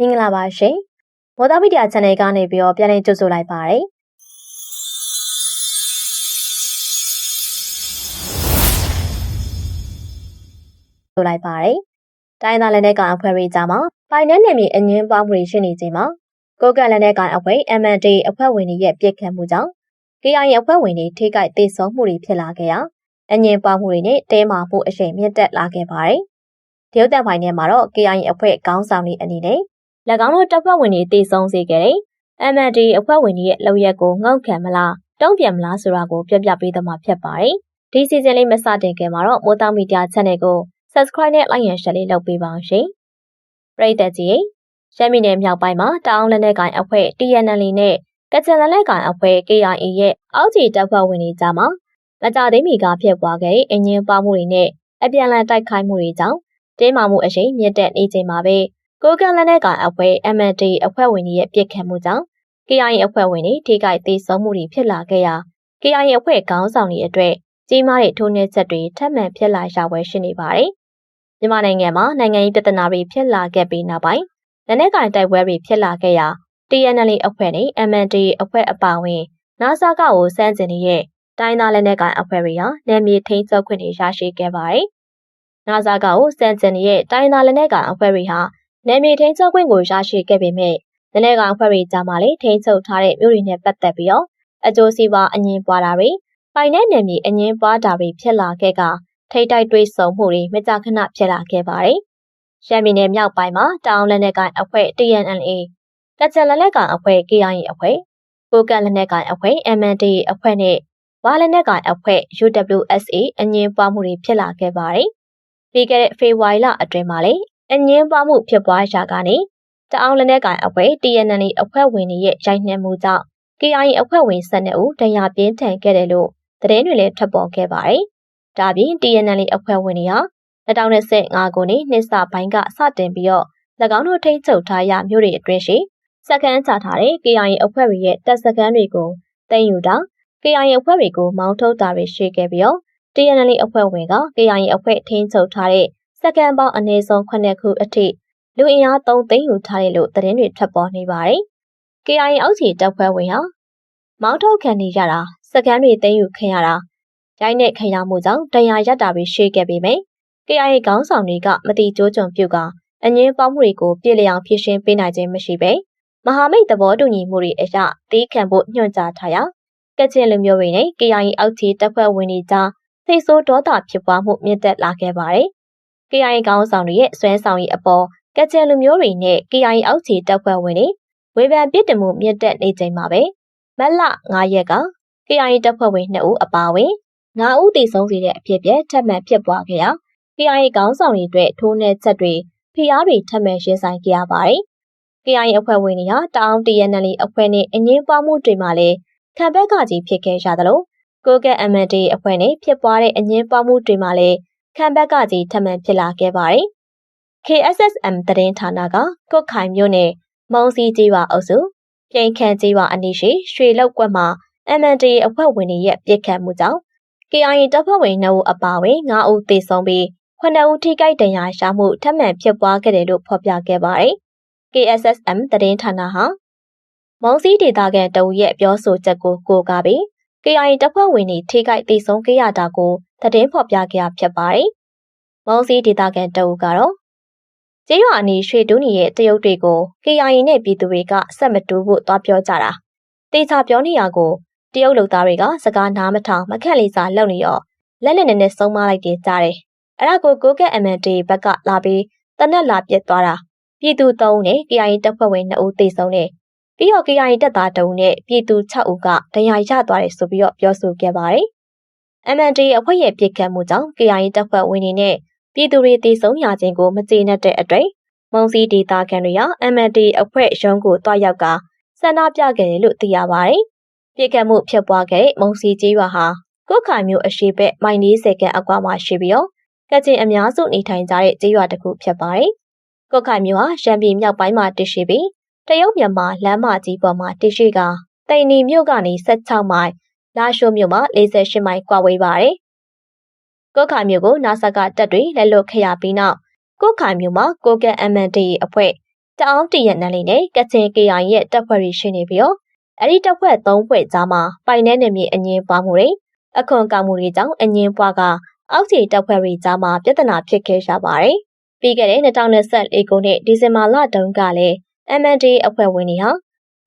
မင်္ဂလာပါရှင်မော်တော်မီဒီယာ channel ကနေပြီးတော့ပြန်လည်ကြိုဆိုလိုက်ပါတယ်ဆိုလိုက်ပါတယ်တိုင်းသားလက်နက်ကောင်အဖွဲ့ရေးကြမှာပိုင်နယ်နယ်မြေအငင်းပွားမှုတွေရှိနေချိန်မှာကိုကတ်လက်နက်ကောင်အဖွဲ့ MND အဖွဲ့ဝင်တွေရဲ့ပြစ်ခတ်မှုကြောင့် KI အဖွဲ့ဝင်တွေထိခိုက်ဒေဆုံးမှုတွေဖြစ်လာခဲ့ရာအငင်းပွားမှုတွေနဲ့တဲမာမှုအရှိန်မြင့်တက်လာခဲ့ပါတယ်။တရုတ်တန်ပိုင်းထဲမှာတော့ KI အဖွဲ့ခေါင်းဆောင်တွေအနေနဲ့၎ င်းတို့တပ်ဖွဲ့ဝင်တွေတည်ဆုံစေခဲ့တဲ့ MND အဖွဲ့ဝင်တွေရဲ့လောက်ရက်ကိုငေါ့ခံမလားတုံ့ပြန်မလားဆိုတာကိုပြပြပေးသွားမှာဖြစ်ပါတယ်။ဒီစီဇန်လေးမစတင်ခင်မှာတော့မိုးတောင်မီဒီယာ channel ကို subscribe နဲ့ like and share လေးလုပ်ပေးပါအောင်ရှင်။ပရိသတ်ကြီးရှမ်းပြည်နယ်မြောက်ပိုင်းမှာတောင်လက်နက်ကိုင်အဖွဲ့ TNL နဲ့ကချင်လက်နက်ကိုင်အဖွဲ့ KIA ရဲ့အောက်ခြေတပ်ဖွဲ့ဝင်တွေကြားမှာမကြသေးမီကဖြစ်ပွားခဲ့တဲ့အငင်းပွားမှုတွေနဲ့အပြန်အလှန်တိုက်ခိုက်မှုတွေကြောင့်တင်းမာမှုအရှိန်မြင့်တက်နေချိန်မှာပဲ ကိုကန့်လက်နက်ကောင်အဖွဲ့ MND အဖွဲ့ဝင်တွေရဲ့ပြစ်ခတ်မှုကြောင့် KIA အဖွဲ့ဝင်တွေထိခိုက်သေးဆုံးမှုတွေဖြစ်လာခဲ့ရာ KIA အဖွဲ့ခေါင်းဆောင်တွေအတွက်ကြီးမားတဲ့ထိုးနှက်ချက်တွေထပ်မံဖြစ်လာရပွဲရှိနေပါတယ်။မြန်မာနိုင်ငံမှာနိုင်ငံရေးပြဿနာတွေဖြစ်လာခဲ့ပြီးနောက်ပိုင်းလက်နက်ကောင်တိုက်ပွဲတွေဖြစ်လာခဲ့ရာ TNL အဖွဲ့နဲ့ MND အဖွဲ့အပါအဝင် NASA ကကိုစန့်ကျင်နေတဲ့တိုင်းသားလက်နက်ကိုင်အဖွဲ့တွေဟာနယ်မြေထိန်းချုပ်ခွင့်တွေရရှိခဲ့ပါတယ်။ NASA ကကိုစန့်ကျင်နေတဲ့တိုင်းသားလက်နက်ကိုင်အဖွဲ့တွေဟာ နယ်မြေထိန်းချုပ်ခွင့်ကိုရရှိခဲ့ပေမဲ့လက်နက်ကောင်အဖွဲ့တွေကြားမှာလည်းထိန်းချုပ်ထားတဲ့မြို့တွေနဲ့ပတ်သက်ပြီးတော့အကျိုးစီးပွားအငင်းပွားတာတွေပိုင်တဲ့နယ်မြေအငင်းပွားတာတွေဖြစ်လာခဲ့ကထိတ်တိုက်တွေးဆုံမှုတွေမကြာခဏဖြစ်လာခဲ့ပါတယ်။ရှမ်းပြည်နယ်မြောက်ပိုင်းမှာတောင်လက်နက်ကိုင်အဖွဲ့ TNLA ကချင်လက်နက်ကိုင်အဖွဲ့ KIA အဖွဲ့ကိုကန့်လက်နက်ကိုင်အဖွဲ့ MND အဖွဲ့နဲ့ဝါလက်နက်ကိုင်အဖွဲ့ UWSA အငင်းပွားမှုတွေဖြစ်လာခဲ့ပါတယ်။ပြီးခဲ့တဲ့ဖေဖော်ဝါရီလအတွင်းမှာလည်း အငင်းပွားမှုဖြစ်ပွားရာကနေတအောင်လက်နက်ကိုင်အဖွဲ့ TNN အဖွဲ့ဝင်တွေရဲ့ရိုက်နှက်မှုကြောင့် KIA အဖွဲ့ဝင်12ဦးတရားပြင်းထန်ခဲ့တယ်လို့သတင်းတွေလည်းထွက်ပေါ်ခဲ့ပါတယ်။ဒါပြင် TNN အဖွဲ့ဝင်တွေဟာ2025ခုနှစ်နှစ်စပိုင်းကစတင်ပြီးတော့၎င်းတို့ထိန်းချုပ်ထားရမြို့တွေအတွင်းရှိစက္ကန့်ချထားတဲ့ KIA အဖွဲ့တွေရဲ့တပ်စခန်းတွေကိုတင်ယူတာ KIA အဖွဲ့တွေကိုမောင်းထုတ်တာတွေရှိခဲ့ပြီးတော့ TNL အဖွဲ့ဝင်က KIA အဖွဲ့ထိန်းချုပ်ထားတဲ့စ က္ကန့်ပေါင်းအနည်းဆုံး9ခုအထိလူအင်အား3သိန်းယူထားတယ်လို့သတင်းတွေထွက်ပေါ်နေပါတယ်။ KIA အောက်ခြေတပ်ဖွဲ့ဝင်ဟာမောင်းထုတ်ခံနေရတာစက္ကန့်တွေသိမ်းယူခံရတာရိုင်းနဲ့ခံရမှုကြောင့်တရားရတာတွေရှိခဲ့ပေမယ့် KIA ခေါင်းဆောင်တွေကမတိကျိုးကြုံပြုကအငင်းပေါင်းမှုတွေကိုပြည်လျောင်ဖြည့်ရှင်းပေးနိုင်ခြင်းမရှိပဲမဟာမိတ်သဘောတူညီမှုတွေအရတီးခံဖို့ညွှန်ကြားထားရာကချင်လူမျိုးတွေနဲ့ KIA အောက်ခြေတပ်ဖွဲ့ဝင်တွေကြားစိတ်ဆိုးဒေါသဖြစ်ပွားမှုမြင့်တက်လာခဲ့ပါတယ်။ KIA ခေါင်းဆောင်တွေရဲ့ဆွဲဆောင်ရည်အပေါ်ကချင်လူမျိုးတွေနဲ့ KIA အောက်ခြေတပ်ဖွဲ့ဝင်တွေဝေဖန်ပြစ်တင်မှုမြင့်တက်နေချိန်မှာပဲမက်လ9ရက်က KIA တပ်ဖွဲ့ဝင်2ဦးအပါအဝင်9ဦးတည်ဆုံးစေတဲ့အဖြစ်ပြက်ထပ်မံဖြစ်ပွားခဲ့ရာ KIA ခေါင်းဆောင်တွေအတွက်ထိုးနှက်ချက်တွေဖိအားတွေထပ်မံရင်ဆိုင်ကြရပါတယ်။ KIA အဖွဲ့ဝင်တွေဟာတောင် TNL အဖွဲ့နဲ့အငင်းပွားမှုတွေမှာလည်းခံဘက်ကကြီးဖြစ်ခဲ့ကြသလိုကိုကက် MND အဖွဲ့နဲ့ဖြစ်ပွားတဲ့အငင်းပွားမှုတွေမှာလည်း ခံဘက်ကကြီးထပ်မံဖြစ်လာခဲ့ပါတယ်။ KSSM သတင်းဌာနကကုတ်ခိုင်မြို့နယ်မုံစီကြီးရွာအုပ်စုပြင်ခန့်ကြီးရွာအနီးရှိရွှေလောက်ကွက်မှာ MND အဖွဲ့ဝင်တွေရဲ့ပြစ်ခတ်မှုကြောင့် KIA တပ်ဖွဲ့ဝင်2ဦးအပါအဝင်9ဦးသေဆုံးပြီး9ဦးထိခိုက်ဒဏ်ရာရမှုထပ်မံဖြစ်ပွားခဲ့တယ်လို့ဖော်ပြခဲ့ပါတယ်။ KSSM သတင်းဌာနဟာမုံစီဒေတာကန်တအူရဲ့ပြောဆိုချက်ကိုကိုးကားပြီး KIA တပ်ဖွဲ့ဝင်တွေထိခိုက်ဒေဆုံးခဲ့ရတာကို သတင်းဖော်ပြခဲ့ဖြစ်ပါတယ်။မုံစီဒေတာကန်တအူကတော့ကျေးရွာအနီးရွှေတူးနီရဲ့တရုတ်တွေကို KIA နဲ့ပြည်သူတွေကဆက်မတူဖို့သွားပြောကြတာတေချာပြောနေရကိုတရုတ်လူသားတွေကစကားနားမထောင်မခက်လေးစားလုပ်နေတော့လက်နဲ့နဲ့ဆုံးမလိုက်တယ်ကြားတယ်အဲ့ဒါကိုကိုကက် MND ဘက်ကလာပြီးတနက်လာပြစ်သွားတာပြည်သူ၃ဦးနဲ့ KIA တပ်ဖွဲ့ဝင်2ဦးသေဆုံးတယ်ပြီးတော့ KIA တပ်သား2ဦးနဲ့ပြည်သူ6ဦးကဒဏ်ရာရသွားတယ်ဆိုပြီးတော့ပြောဆိုခဲ့ပါတယ် MND အဖွဲ့ရဲ့ပြစ်ခတ်မှုကြောင့် KIA တပ်ဖွဲ့ဝင်တွေနဲ့ပြည်သူတွေတည်ဆုံးရခြင်းကိုမကျေနပ်တဲ့အတွက်မုံစီဒေတာကန်တွေဟာ MND အဖွဲ့ရုံးကိုတွားရောက်ကဆန္ဒပြခဲ့တယ်လို့သိရပါတယ်။ပြစ်ခတ်မှုဖြစ်ပွားခဲ့တဲ့မုံစီကျေးရွာဟာကုတ်ခိုင်မြို့အရှိဘက်မိုင်40ခန့်အကွာမှာရှိပြီးတော့ကချင်အများစုနေထိုင်ကြတဲ့ကျေးရွာတစ်ခုဖြစ်ပါတယ်။ကုတ်ခိုင်မြို့ဟာရှမ်းပြည်မြောက်ပိုင်းမှာတည်ရှိပြီးတရုတ်မြန်မာလမ်းမကြီးပေါ်မှာတည်ရှိကတိန်နီမြို့ကနေ16မိုင် လာရှိုးမြို့မှာ48မိုင်ကွာဝေးပါတယ်။ကုတ်ခိုင်မြို့ကိုနာဆာကတပ်တွေလက်လွတ်ခရပြီးနောက်ကုတ်ခိုင်မြို့မှာကိုကက် MND အဖွဲ့တအောင်းတရနန်းလေးနဲ့ကချင် KI ရဲ့တပ်ဖွဲ့တွေရှိနေပြီးတော့အဲ့ဒီတပ်ဖွဲ့၃ဖွဲ့ကြားမှာပိုင်တဲ့နယ်မြေအငင်းပွားမှုတွေအခွန်ကောက်မှုတွေကြောင့်အငင်းပွားကအောက်ခြေတပ်ဖွဲ့တွေကြားမှာပြဿနာဖြစ်ခဲ့ရပါတယ်။ပြီးခဲ့တဲ့2024ခုနှစ်ဒီဇင်ဘာလတုန်းကလည်း MND အဖွဲ့ဝင်တွေဟာ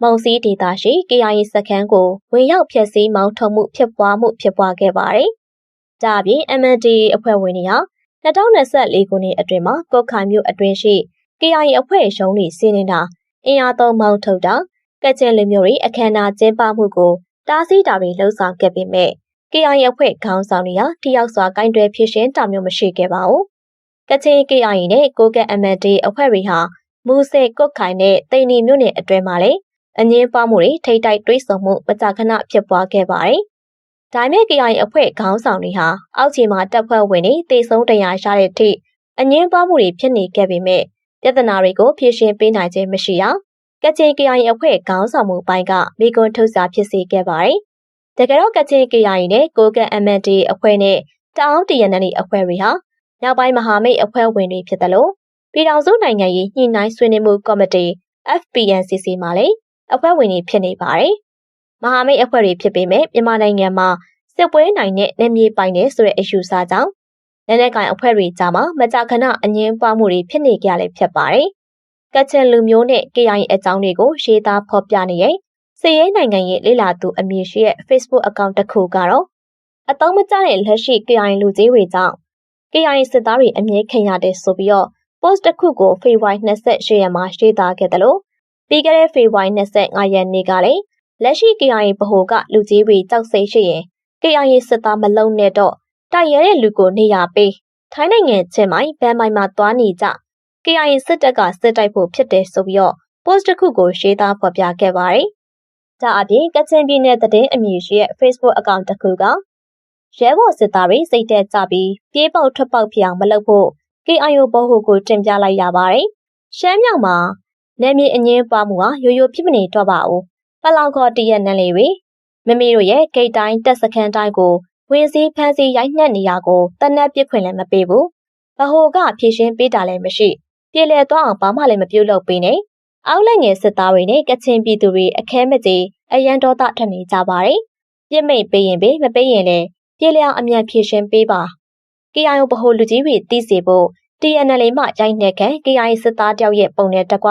မုံစီဒေသရှိ KI စခန်းကိုဝင်ရောက်ဖျက်ဆီးမောင်းထုတ်မှုဖြစ်ပွားမှုဖြစ်ပွားခဲ့ပါတယ်။ဒါအပြင် MND အဖွဲ့ဝင်တွေဟာ2024ခုနှစ်အတွင်းမှာကော့ခိုင်မြို့အတွင်းရှိ KI အဖွဲ့ရုံးတွေစီးနေတာအင်အားသုံးမောင်းထုတ်တာကချင်လူမျိုးတွေအခမ်းအနားကျင်းပမှုကိုတားဆီးတာတွေလှုံ့ဆော်ခဲ့ပေမဲ့ KI အဖွဲ့ခေါင်းဆောင်တွေဟာထိရောက်စွာကင်တွယ်ဖြစ်ရှင်းတာမျိုးမရှိခဲ့ပါဘူး။ကချင် KI နဲ့ကိုကက် MND အဖွဲ့တွေဟာမူဆယ်ကုတ်ခိုင်နဲ့တိန်နီမြို့နယ်အတွင်းမှာလည်း အငင်းပွားမှုတွေထိတိုက်တွေးဆုံမှုမကြာခဏဖြစ်ပွားခဲ့ပါတယ်။ဒါမဲ့ KI အဖွဲ့ခေါင်းဆောင်တွေဟာအောက်ခြေမှာတပ်ဖွဲ့ဝင်တွေတေဆုံးတရားရတဲ့အထိအငင်းပွားမှုတွေဖြစ်နေခဲ့ပေမဲ့ပြဿနာတွေကိုဖြေရှင်းပေးနိုင်ခြင်းမရှိအောင်ကချင် KI အဖွဲ့ခေါင်းဆောင်မှုပိုင်းကမိကွန်းထုတ်စာဖြစ်စေခဲ့ပါတယ်။တကယ်တော့ကချင် KI နဲ့ကိုကန့် MND အဖွဲ့နဲ့တအောင်းတရနနီအဖွဲ့တွေဟာနောက်ပိုင်းမဟာမိတ်အဖွဲ့ဝင်တွေဖြစ်တယ်လို့ပြည်ထောင်စုနိုင်ငံရေးညှိနှိုင်းဆွေးနွေးမှုကော်မတီ FPNCC မှာလည်း အဖွဲ့ဝင်တွေဖြစ်နေပါတယ်။မဟာမိတ်အဖွဲ့တွေဖြစ်ပေမဲ့မြန်မာနိုင်ငံမှာစစ်ပွဲနိုင်တဲ့နယ်မြေပိုင်တဲ့ဆိုတဲ့အယူဆကြောင့်လက်နက်ကင်အဖွဲ့တွေကြားမှာမကြာခဏအငင်းပွားမှုတွေဖြစ်နေကြလည်းဖြစ်ပါတယ်။ကချင်လူမျိုးနဲ့ KI အကြောင်းတွေကိုရေးသားဖော်ပြနေတဲ့စစ်ရေးနိုင်ငံရေးလေလာသူအမည်ရှိတဲ့ Facebook အကောင့်တစ်ခုကတော့အတုံးမကျတဲ့လက်ရှိ KI လူကြီးတွေကြောင့် KI စစ်သားတွေအမြဲခံရတဲ့ဆိုပြီးတော့ post တစ်ခုကိုဖေဖော်ဝါရီ28ရက်မှာရေးသားခဲ့တယ်လို့ ပြီးခဲ့တဲ့ဖေဖော်ဝါရီ25ရက်နေ့ကလည်းလက်ရှိ KI ဗဟိုကလူကြီးတွေကြောက်စိတ်ရှိရင် KI စစ်သားမလုံးနဲ့တော့တိုက်ရဲတဲ့လူကိုနေရပေးထိုင်းနိုင်ငံချင်းမိုင်ဘန်မိုင်မှာသွားနေကြ KI စစ်တပ်ကစစ်တိုက်ဖို့ဖြစ်တယ်ဆိုပြီးတော့ post တစ်ခုကိုရေးသားဖော်ပြခဲ့ပါတယ်။ဒါအပြင်ကချင်ပြည်နယ်သတင်းအမည်ရှိတဲ့ Facebook အကောင့်တစ်ခုကရဲဘော်စစ်သားတွေစိတ်သက်ကြပြီးပြေးပေါက်ထွက်ပေါက်ဖြစ်အောင်မလုပ်ဖို့ KIO ဘဟုကိုတင်ပြလိုက်ရပါတယ်။ရှမ်းမြောက်မှာ နယ်မြေအငင်းပွားမှုဟာရိုးရိုးဖြစ်မနေတော့ပါဘူး။ပလောင်ခေါ်တရက်နန်းလေးတွေမမေတို့ရဲ့ဂိတ်တိုင်းတက်စခန်းတိုင်းကိုဝင်စည်းဖမ်းဆီးရိုက်နှက်နေရကိုတနက်ပစ်ခွင့်လည်းမပေးဘူး။ဘဟုကဖြည့်ရှင်းပေးတာလည်းမရှိ။ပြည်လဲသွားအောင်ဘာမှလည်းမပြုလုပ်ပေးနဲ့။အောက်လက်ငယ်စစ်သားတွေနဲ့ကချင်ပြည်သူတွေအခဲမကြေအရန်တော်တာထွက်နေကြပါတယ်။ပြစ်မိတ်ပေးရင်ပေးမပေးရင်လည်းပြည်လျောင်အမြန်ဖြည့်ရှင်းပေးပါ။ KIO ဗဟိုလူကြီးတွေသိစေဖို့ TNL မှရိုက်နှက်ခံ KI စစ်သားတယောက်ရဲ့ပုံနဲ့တကွ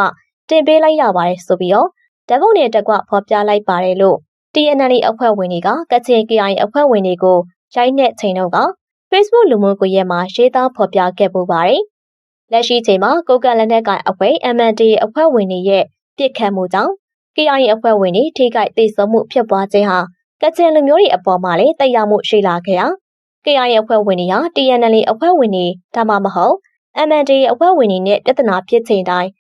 တင်ပေးလိုက်ရပါတယ်ဆိုပြီးတော့ဓာတ်ပုံနဲ့တကွဖော်ပြလိုက်ပါတယ်လို့ TNL အဖွဲ့ဝင်တွေကကချင် KI အဖွဲ့ဝင်တွေကိုရိုက်နှက်ချိန်တော့က Facebook လူမှုကွန်ရက်မှာရေးသားဖော်ပြခဲ့ပူပါတယ်။လက်ရှိချိန်မှာကိုကလန်တဲ့ကအဖွဲ့ MND အဖွဲ့ဝင်တွေရဲ့ပြစ်ခတ်မှုကြောင့် KI အဖွဲ့ဝင်တွေထိခိုက်ဒေဆုံးမှုဖြစ်ပွားခြင်းဟာကချင်လူမျိုးတွေအပေါ်မှာလည်းတရားမှုရှိလာခဲ့ရာ KI အဖွဲ့ဝင်တွေဟာ TNL အဖွဲ့ဝင်တွေဒါမှမဟုတ် MND အဖွဲ့ဝင်တွေနဲ့ပြဿနာဖြစ်ချိန်တိုင်း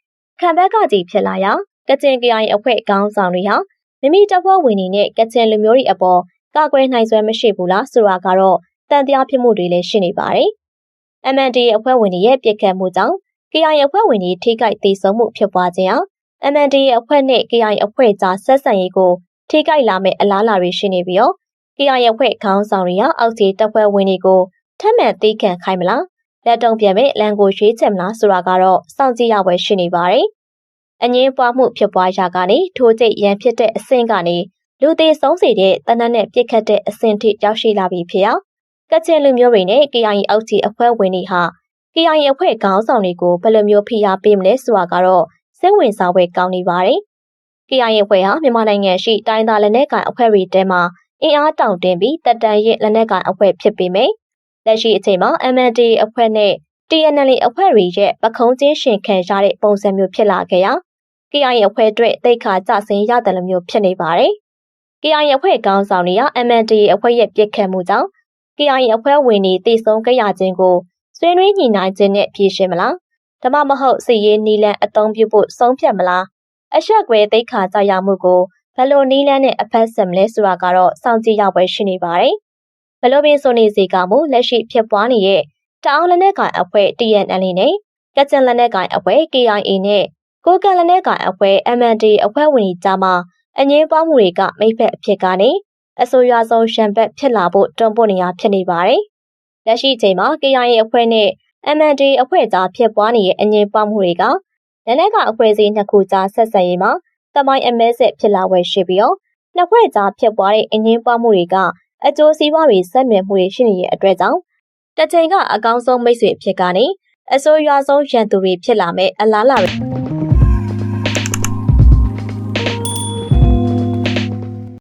ခံဘက်ကကြီးဖြစ်လာရာကချင် KI အဖွဲ့ခေါင်းဆောင်တွေဟာမိမိတပ်ဖွဲ့ဝင်တွေနဲ့ကချင်လူမျိုးတွေအပေါ်ကာကွယ်နိုင်စွမ်းမရှိဘူးလားဆိုတာကတော့တန်တရားဖြစ်မှုတွေလည်းရှိနေပါတယ်။ MND အဖွဲ့ဝင်တွေရဲ့ပြစ်ခတ်မှုကြောင့် KI အဖွဲ့ဝင်တွေထိခိုက်ဒေဆုံးမှုဖြစ်ပွားခြင်းဟာ MND အဖွဲ့နဲ့ KI အဖွဲ့ကြားဆက်ဆံရေးကိုထိခိုက်လာမဲ့အလားအလာတွေရှိနေပြီးတော့ KI အဖွဲ့ခေါင်းဆောင်တွေကအောက်ခြေတပ်ဖွဲ့ဝင်တွေကိုထပ်မံသိခံခိုင်းမလား လက်တုံပြန်မဲ့လန်ကိုရွေးချယ်မလားဆိုတာကတော့စောင့်ကြည့်ရပွဲရှိနေပါတယ်။အငင်းပွားမှုဖြစ်ပွားရာကနေထိုးကျိတ်ရန်ဖြစ်တဲ့အဆင့်ကနေလူသေးဆုံးစေတဲ့တနက်နဲ့ပြစ်ခတ်တဲ့အဆင့်ထိရောက်ရှိလာပြီဖြစ်ရာကချင်လူမျိုးတွေနဲ့ KI အောက်ခြေအဖွဲ့ဝင်တွေဟာ KI အဖွဲ့ခေါင်းဆောင်တွေကိုဘယ်လိုမျိုးဖိအားပေးမလဲဆိုတာကတော့စိတ်ဝင်စားဖွယ်ကောင်းနေပါတယ်။ KI အဖွဲ့ဟာမြန်မာနိုင်ငံရှိတိုင်းသားလက်နက်ကိုင်အဖွဲ့တွေထဲမှာအင်အားတောင့်တင်းပြီးတပ်တန်းရစ်လက်နက်ကိုင်အဖွဲ့ဖြစ်ပေမယ့် လက်ရှိအချိန်မှာ MND အဖွဲ့နဲ့ TNL အဖွဲ့တွေရဲ့ပခုံးချင်းရှင်ခံရတဲ့ပုံစံမျိုးဖြစ်လာခဲ့ရာ KI အဖွဲ့အတွက်တိတ်ခါကြဆင်းရတယ်လို့မျိုးဖြစ်နေပါတယ်။ KI အဖွဲ့ကောင်းဆောင်တွေက MND အဖွဲ့ရဲ့ပြစ်ခတ်မှုကြောင့် KI အဖွဲ့ဝင်တွေတည်ဆုံကြရခြင်းကိုဆွေးနွေးညှိနှိုင်းခြင်းနဲ့ဖြေရှင်းမလားဒါမှမဟုတ်စစ်ရေးနီလန်အသုံးပြုဖို့ဆုံးဖြတ်မလားအဆက်ကွဲတိတ်ခါကြရမှုကိုဘယ်လိုနီးလန်းနဲ့အဖက်ဆက်မလဲဆိုတာကတော့စောင့်ကြည့်ရပွဲရှိနေပါတယ်။ ဘယ်လိုပင်ဆိုနေစေကမူလက်ရှိဖြစ်ပွားနေတဲ့တအောင်းလက်နက်ကိုင်အဖွဲ့ TNL နဲ့ကချင်လက်နက်ကိုင်အဖွဲ့ KIA နဲ့ကိုကန့်လက်နက်ကိုင်အဖွဲ့ MND အဖွဲ့ဝင်တွေကြားမှာအငင်းပွားမှုတွေကမိဖက်အဖြစ်ကနေအဆိုရွာဆုံးရှံဘက်ဖြစ်လာဖို့တွန်းပို့နေရဖြစ်နေပါတယ်။လက်ရှိချိန်မှာ KIA အဖွဲ့နဲ့ MND အဖွဲ့ကြားဖြစ်ပွားနေတဲ့အငင်းပွားမှုတွေကလက်နက်ကအဖွဲ့အစည်းနှစ်ခုကြားဆက်ဆံရေးမှာတမိုင်းအမဲဆက်ဖြစ်လာဝယ်ရှိပြီးတော့နှစ်ဖွဲ့ကြားဖြစ်ပွားတဲ့အငင်းပွားမှုတွေက အကျိုးစီးပွားတွေဆက်မြင်မှုတွေရှိနေတဲ့အတွက်ကြောင့်တစ်ချိန်ကအကောင်းဆုံးမိတ်ဆွေဖြစ်ကနေအစိုးရဆုံးရန်သူတွေဖြစ်လာမဲ့အလားအလာတွေ